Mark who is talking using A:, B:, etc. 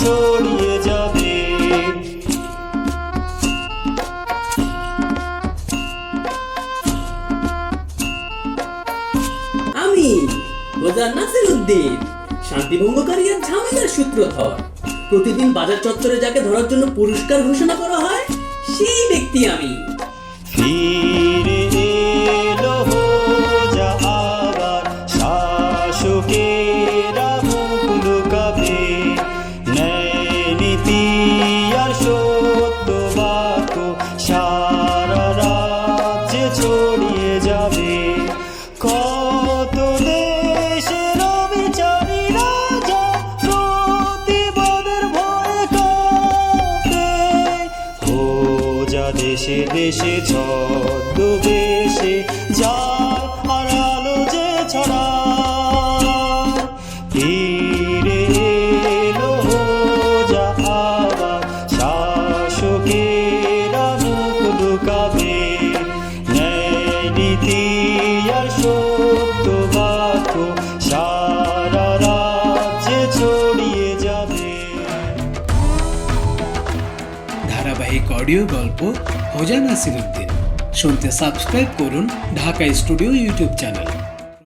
A: ছড়িয়ে যাবে। আমি গোদার নাসির উদ্দিন শান্তিভঙ্গকারী আর ঝামেলার সূত্রধর। প্রতিদিন বাজার চত্বরে যাকে ধরার জন্য পুরস্কার ঘোষণা করা হয় সেই ব্যক্তি আমি।
B: ফিরে ছড়িয়ে যাবে। কত দেশের বিচারী রাজা প্রতিবাদের কাঁপে। হোজা দেশে দেশে ছদ্মবেশে যায় আর আলো যে ছড়া
C: ধারাবাহিক অডিও গল্প হোজা নাসিরুদ্দিন। শুনতে সাবস্ক্রাইব করুন ঢাকা স্টুডিও ইউটিউব চ্যানেল।